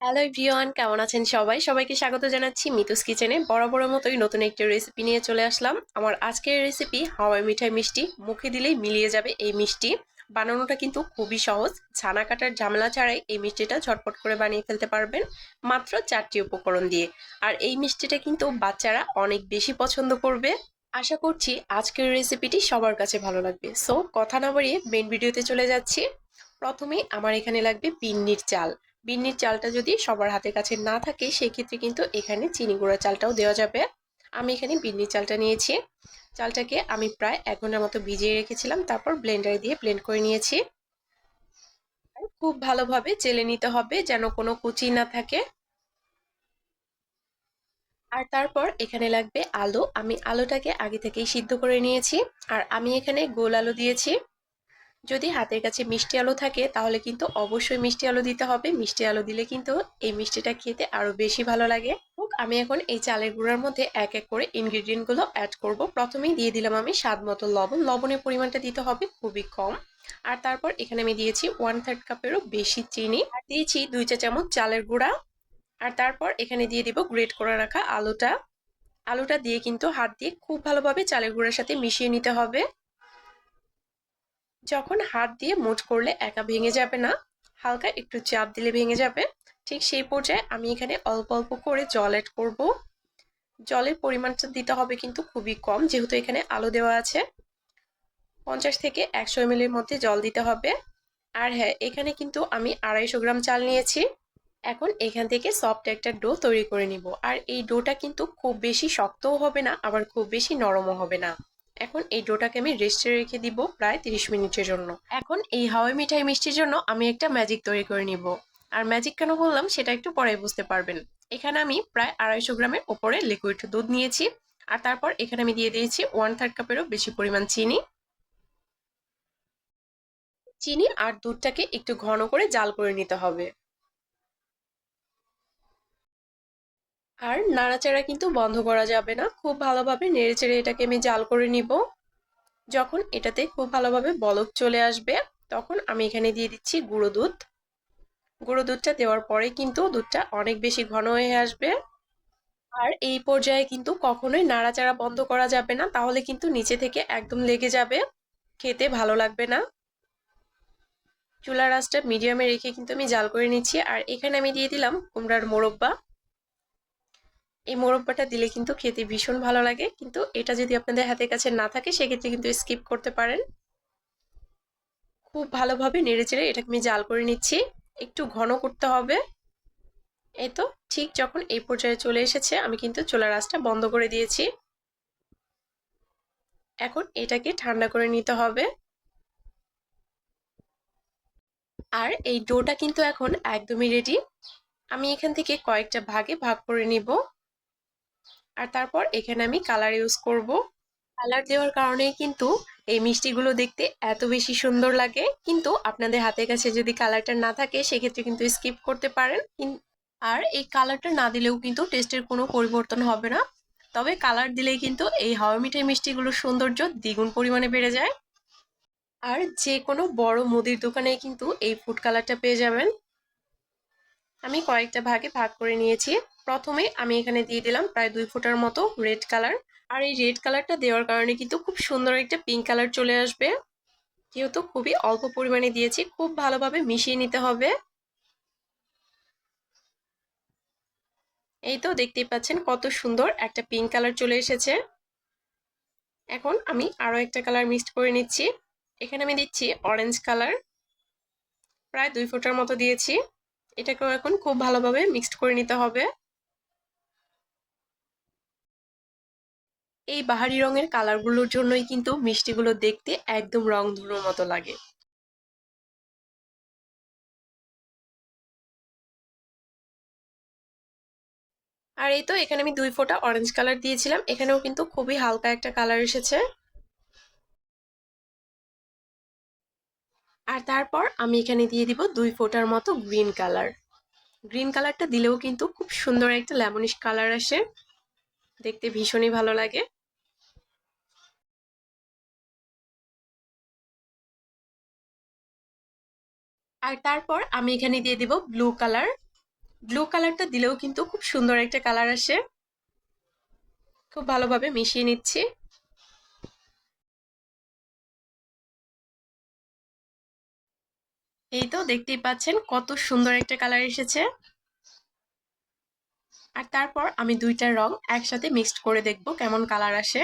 Hello V1 কেমন আছেন সবাই? সবাইকে স্বাগত জানাচ্ছি মিতুস কিচেনে। বড় বড় মতোই নতুন একটি রেসিপি নিয়ে চলে আসলাম। আমার আজকের রেসিপি হাওয়াই মিঠাই মিষ্টি, মুখে দিলেই মিলিয়ে যাবে এই মিষ্টি। বানানোটা কিন্তু খুবই সহজ। ছানা কাটার ঝামেলা ছাড়াই এই মিষ্টিটা ঝটপট করে বানিয়ে ফেলতে পারবেন, মাত্র চারটি উপকরণ দিয়ে। আর এই মিষ্টিটা কিন্তু বাচ্চারা অনেক বেশি পছন্দ করবে। আশা করছি আজকের রেসিপিটি সবার কাছে ভালো লাগবে। সো কথা না বাড়িয়ে মেন ভিডিওতে চলে যাচ্ছি। প্রথমে আমার এখানে লাগবে পিন্নির চাল। বিন্নির চালটা যদি সবার হাতের কাছে না থাকে, সেক্ষেত্রে কিন্তু এখানে চিনি গুঁড়া চালটাও দেওয়া যাবে। আমি এখানে বিন্নির চালটা নিয়েছি। চালটাকে আমি প্রায় এক ঘণ্টার মতো ভিজিয়ে রেখেছিলাম, তারপর ব্লেন্ডারে দিয়ে ব্লেন্ড করে নিয়েছি। খুব ভালোভাবে চেলে নিতে হবে যেন কোনো কুচি না থাকে। আর তারপর এখানে লাগবে আলু। আমি আলুটাকে আগে থেকেই সিদ্ধ করে নিয়েছি। আর আমি এখানে গোল আলু দিয়েছি। যদি হাতের কাছে মিষ্টি আলু থাকে, তাহলে কিন্তু অবশ্যই মিষ্টি আলু দিতে হবে। মিষ্টি আলু দিলে কিন্তু এই মিষ্টিটা খেতে আরও বেশি ভালো লাগে। আমি এখন এই চালের গুঁড়ার মধ্যে এক এক করে ইনগ্রিডিয়েন্টগুলো অ্যাড করব। প্রথমেই দিয়ে দিলাম আমি স্বাদ মতো লবণ। লবণের পরিমাণটা দিতে হবে খুবই কম। আর তারপর এখানে আমি দিয়েছি ওয়ান থার্ড কাপেরও বেশি চিনি। দিয়েছি দুই চা চামচ চালের গুঁড়া। আর তারপর এখানে দিয়ে দিব গ্রেট করে রাখা আলুটা। আলুটা দিয়ে কিন্তু হাত দিয়ে খুব ভালোভাবে চালের গুঁড়ার সাথে মিশিয়ে নিতে হবে। যখন হাত দিয়ে মুঠ করলে একা ভেঙে যাবে না, হালকা একটু চাপ দিলে ভেঙে যাবে, ঠিক সেই পর্যায়ে আমি এখানে অল্প অল্প করে জল অ্যাড করব। জলের পরিমাণটা দিতে হবে কিন্তু খুবই কম, যেহেতু এখানে আলো দেওয়া আছে। পঞ্চাশ থেকে একশো এম এর মধ্যে জল দিতে হবে। আর হ্যাঁ এখানে কিন্তু আমি আড়াইশো গ্রাম চাল নিয়েছি। এখন এখান থেকে সফট একটা ডো তৈরি করে নিব। আর এই ডোটা কিন্তু খুব বেশি শক্তও হবে না, আবার খুব বেশি নরমও হবে না। এখন এই ডোটাকে আমি রেস্টে রেখে দিব প্রায় তিরিশ মিনিটের জন্য। এখন এই হাওয়াই মিঠাই মিষ্টির জন্য আমি একটা ম্যাজিক তৈরি করে নিব। আর ম্যাজিক কেন বললাম সেটা একটু পরে বুঝতে পারবেন। এখানে আমি প্রায় আড়াইশো গ্রামের ওপরে লিকুইড দুধ নিয়েছি। আর তারপর এখানে আমি দিয়ে দিয়েছি ওয়ান থার্ড কাপেরও বেশি পরিমাণ চিনি। চিনি আর দুধটাকে একটু ঘন করে জাল করে নিতে হবে। আর নাড়াচাড়া কিন্তু বন্ধ করা যাবে না। খুব ভালোভাবে নেড়েচেড়ে এটাকে আমি জাল করে নিব। যখন এটাতে খুব ভালোভাবে বলক চলে আসবে, তখন আমি এখানে দিয়ে দিচ্ছি গুঁড়ো দুধ। গুঁড়ো দুধটা দেওয়ার পরে কিন্তু দুধটা অনেক বেশি ঘন হয়ে আসবে। আর এই পর্যায়ে কিন্তু কখনোই নাড়াচাড়া বন্ধ করা যাবে না, তাহলে কিন্তু নিচে থেকে একদম লেগে যাবে। খেতে ভালো লাগবে না। চুলার আঁচটা মিডিয়ামে রেখে কিন্তু আমি জাল করে নিচ্ছি। আর এখানে আমি দিয়ে দিলাম কুমড়ার মোরব্বা। এই মোরব্বাটা দিলে কিন্তু খেতে ভীষণ ভালো লাগে। কিন্তু এটা যদি আপনাদের হাতের কাছে না থাকে, সেক্ষেত্রে কিন্তু স্কিপ করতে পারেন। খুব ভালোভাবে নেড়ে চেড়ে এটাকে আমি জাল করে নিচ্ছি। একটু ঘন করতে হবে। এই তো, ঠিক যখন এই পর্যায়ে চলে এসেছে, আমি কিন্তু চুলার আঁচটা বন্ধ করে দিয়েছি। এখন এটাকে ঠান্ডা করে নিতে হবে। আর এই ডোটা কিন্তু এখন একদমই রেডি আমি এখান থেকে কয়েকটা ভাগে ভাগ করে নিব। আর তারপর এখানে আমি কালার ইউজ করব। কালার দেওয়ার কারণে কিন্তু এই মিষ্টিগুলো দেখতে এত বেশি সুন্দর লাগে। কিন্তু আপনাদের হাতের কাছে যদি কালারটা না থাকে, সেক্ষেত্রে কিন্তু স্কিপ করতে পারেন। আর এই কালারটা না দিলেও কিন্তু টেস্টের কোনো পরিবর্তন হবে না। তবে কালার দিলেই কিন্তু এই হাওয়া মিঠাই মিষ্টিগুলোর সৌন্দর্য দ্বিগুণ পরিমাণে বেড়ে যায়। আর যে কোনো বড় মুদির দোকানে কিন্তু এই ফুড কালারটা পেয়ে যাবেন। আমি কয়েকটা ভাগে ভাগ করে নিয়েছি। প্রথমে আমি এখানে দিয়ে দিলাম প্রায় দুই ফুটার মতো রেড কালার। আর এই রেড কালারটা দেওয়ার কারণে কিন্তু খুব সুন্দর একটা পিঙ্ক কালার চলে আসবে। যেহেতু খুবই অল্প পরিমাণে দিয়েছি, খুব ভালোভাবে মিশিয়ে নিতে হবে। এই তো দেখতেই পাচ্ছেন কত সুন্দর একটা পিঙ্ক কালার চলে এসেছে। এখন আমি আরও একটা কালার মিক্সড করে নিচ্ছি। এখানে আমি দিচ্ছি অরেঞ্জ কালার। প্রায় দুই ফুটার মতো দিয়েছি। এটাকেও এখন খুব ভালোভাবে মিক্সড করে নিতে হবে। এই বাহারি রঙের কালারগুলোর জন্যই কিন্তু মিষ্টিগুলো দেখতে একদম রং ধুলোর মতো লাগে। আর এই তো এখানে আমি দুই ফোঁটা অরেঞ্জ কালার দিয়েছিলাম, এখানেও কিন্তু খুবই হালকা একটা কালার এসেছে। আর তারপর আমি এখানে দিয়ে দিব দুই ফোঁটার মতো গ্রিন কালার গ্রিন কালারটা দিলেও কিন্তু খুব সুন্দর একটা লেমনিশ কালার আসে, দেখতে ভীষণই ভালো লাগে। আর তারপর আমি এখানে দিয়ে দিব ব্লু কালার ব্লু কালারটা দিলেও কিন্তু খুব সুন্দর একটা কালার আসে। খুব ভালোভাবে মিশিয়ে নিচ্ছি। এই তো দেখতেই পাচ্ছেন কত সুন্দর একটা কালার এসেছে। আর তারপর আমি দুইটা রং একসাথে মিক্সড করে দেখব কেমন কালার আসে।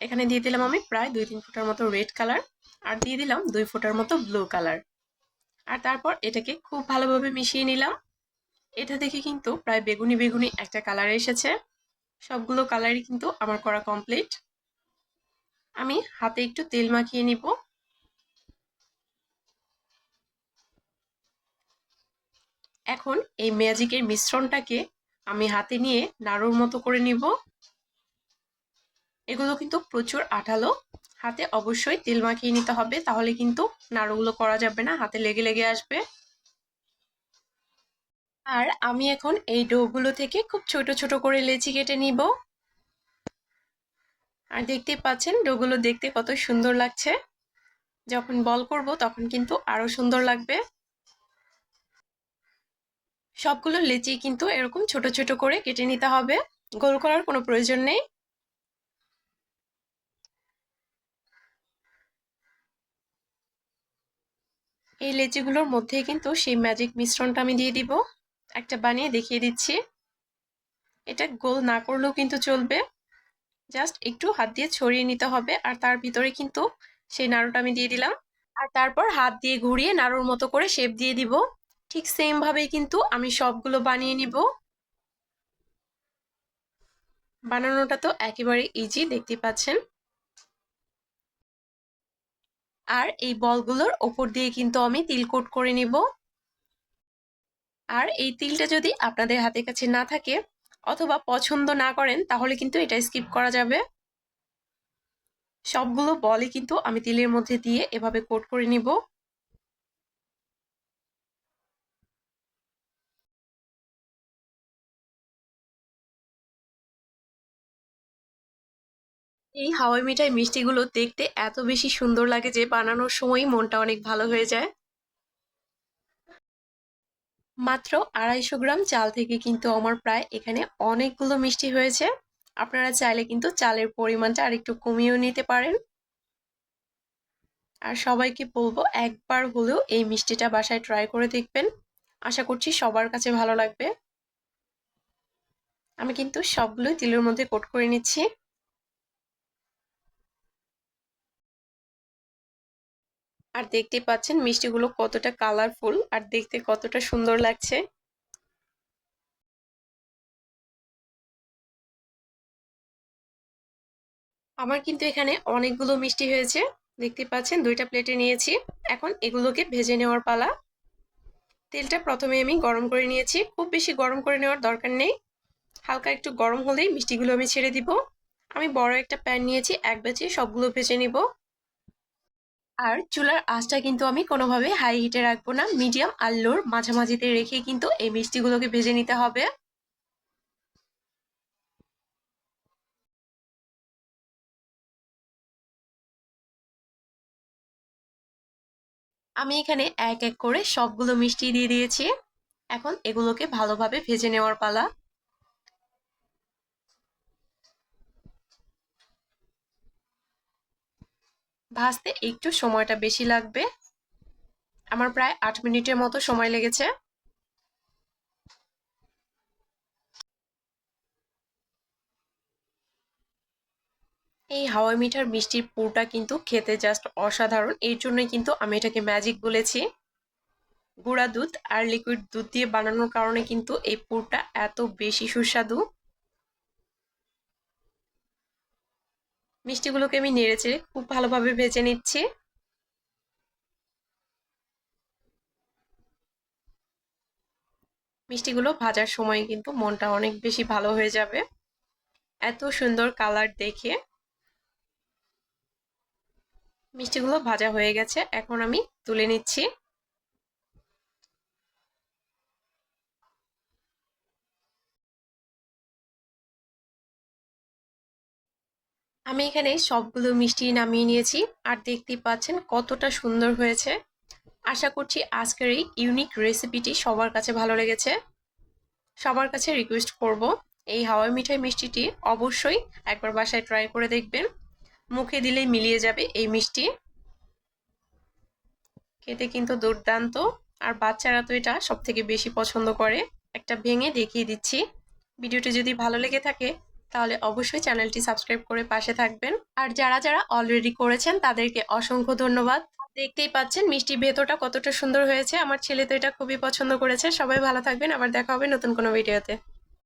এখানে দিয়ে দিলাম আমি প্রায় দুই তিন ফুটার মতো রেড কালার আর দিয়ে দিলাম দুই ফুটার মতো ব্লু কালার আর তারপর এটাকে খুব ভালোভাবে মিশিয়ে নিলাম। এটা দেখে কিন্তু প্রায় বেগুনি বেগুনি একটা কালার এসেছে। সবগুলো কালারই কিন্তু আমার করা কমপ্লিট আমি হাতে একটু তেল মাখিয়ে নিব। এখন এই ম্যাজিকের মিশ্রণটাকে আমি হাতে নিয়ে নাড়ুর মতো করে নিব। এগুলো কিন্তু প্রচুর আঠালো। হাতে অবশ্যই তেল মাখিয়ে নিতে হবে, তাহলে কিন্তু নাড়ুগুলো করা যাবে না, হাতে লেগে লেগে আসবে। আর আমি এখন এই ডোগুলো থেকে খুব ছোট ছোট করে লেচি কেটে নিব। আর দেখতে পাচ্ছেন, ডোগুলো দেখতে কত সুন্দর লাগছে। যখন বল করব তখন কিন্তু আরও সুন্দর লাগবে। সবগুলো লেচি কিন্তু এরকম ছোট ছোট করে কেটে নিতে হবে, গোল করার কোনো প্রয়োজন নেই। এই লেচিগুলোর মধ্যে কিন্তু সেই ম্যাজিক মিশ্রণটা আমি দিয়ে দিব। একটা বানিয়ে দেখিয়ে দিচ্ছি। এটা গোল না করলেও কিন্তু চলবে। জাস্ট একটু হাত দিয়ে ছড়িয়ে নিতে হবে আর তার ভিতরে কিন্তু সেই নাড়ুটা আমি দিয়ে দিলাম। আর তারপর হাত দিয়ে ঘুরিয়ে নাড়ুর মতো করে শেপ দিয়ে দিব। ঠিক সেম ভাবেই কিন্তু আমি সবগুলো বানিয়ে নিব। বানানোটা তো একেবারে ইজি দেখতে পাচ্ছেন? আর এই বলগুলোর ওপর দিয়ে কিন্তু আমি তিল কোট করে নিব। আর এই তিলটা যদি আপনাদের হাতের কাছে না থাকে অথবা পছন্দ না করেন, তাহলে কিন্তু এটা স্কিপ করা যাবে। সবগুলো বলই কিন্তু আমি তিলের মধ্যে দিয়ে এভাবে কোট করে নিব। এই হাওয়াই মিঠাই মিষ্টিগুলো দেখতে এত বেশি সুন্দর লাগে যে বানানোর সময় মনটা অনেক ভালো হয়ে যায়। মাত্র আড়াইশো গ্রাম চাল থেকে কিন্তু আমার প্রায় এখানে অনেকগুলো মিষ্টি হয়েছে। আপনারা চাইলে কিন্তু চালের পরিমাণটা আর একটু কমিয়েও নিতে পারেন। আর সবাইকে বলব একবার হলেও এই মিষ্টিটা বাসায় ট্রাই করে দেখবেন। আশা করছি সবার কাছে ভালো লাগবে। আমি কিন্তু সবগুলোই তিলের মধ্যে কোট করে নিচ্ছি। আর দেখতে পাচ্ছেন মিষ্টিগুলো কতটা কালারফুল আর দেখতে কতটা সুন্দর লাগছে। আমার কিন্তু এখানে অনেকগুলো মিষ্টি হয়েছে। দেখতে পাচ্ছেন দুইটা প্লেটে নিয়েছি। এখন এগুলোকে ভেজে নেওয়ার পালা। তেলটা প্রথমে আমি গরম করে নিয়েছি। খুব বেশি গরম করে নেওয়ার দরকার নেই। হালকা একটু গরম হলেই মিষ্টিগুলো আমি ছেড়ে দিব। আমি বড় একটা প্যান নিয়েছি, এক বেচে সবগুলো ভেজে নিব। আর চুলার আঁচটা কিন্তু আমি কোনোভাবে হাই হিটে রাখব না মিডিয়াম আর লোর মাঝামাঝিতে রেখে কিন্তু এই মিষ্টিগুলোকে ভেজে নিতে হবে। আমি এখানে এক এক করে সবগুলো মিষ্টি দিয়ে দিয়েছি। এখন এগুলোকে ভালোভাবে ভেজে নেওয়ার পালা। ভাজতে একটু সময়টা বেশি লাগবে। আমার প্রায় আট মিনিটের মতো সময় লেগেছে। এই হাওয়াই মিঠার মিষ্টির পুরটা কিন্তু খেতে জাস্ট অসাধারণ। এর জন্যই কিন্তু আমি এটাকে ম্যাজিক বলেছি। গুঁড়া দুধ আর লিকুইড দুধ দিয়ে বানানোর কারণে কিন্তু এই পুরটা এত বেশি সুস্বাদু। মিষ্টিগুলোকে আমি নেড়েচেড়ে খুব ভালোভাবে ভেজে নিচ্ছি। মিষ্টিগুলো ভাজার সময় কিন্তু মনটা অনেক বেশি ভালো হয়ে যাবে। এত সুন্দর কালার দেখে। মিষ্টিগুলো ভাজা হয়ে গেছে, এখন আমি তুলে নিচ্ছি। আমি এখানে সবগুলো মিষ্টি নামিয়ে নিয়েছি আর দেখতেই পাচ্ছেন কতটা সুন্দর হয়েছে। আশা করছি আজকের এই ইউনিক রেসিপিটি সবার কাছে ভালো লেগেছে। সবার কাছে রিকোয়েস্ট করব এই হাওয়াই মিঠাই মিষ্টিটি অবশ্যই একবার বাসায় ট্রাই করে দেখবেন। মুখে দিলেই মিলিয়ে যাবে এই মিষ্টি। খেতে কিন্তু দুর্দান্ত আর বাচ্চারা তো এটা সব থেকে বেশি পছন্দ করে। একটা ভেঙে দেখিয়ে দিচ্ছি। ভিডিওটি যদি ভালো লেগে থাকে তাহলে অবশ্যই চ্যানেলটি সাবস্ক্রাইব করে পাশে থাকবেন। আর যারা যারা অলরেডি করেছেন, তাদেরকে অসংখ্য ধন্যবাদ। দেখতেই পাচ্ছেন মিষ্টি ভেতরটা কতটা সুন্দর হয়েছে। আমার ছেলে তো এটা খুবই পছন্দ করেছে। সবাই ভালো থাকবেন। আবার দেখা হবে নতুন কোনো ভিডিওতে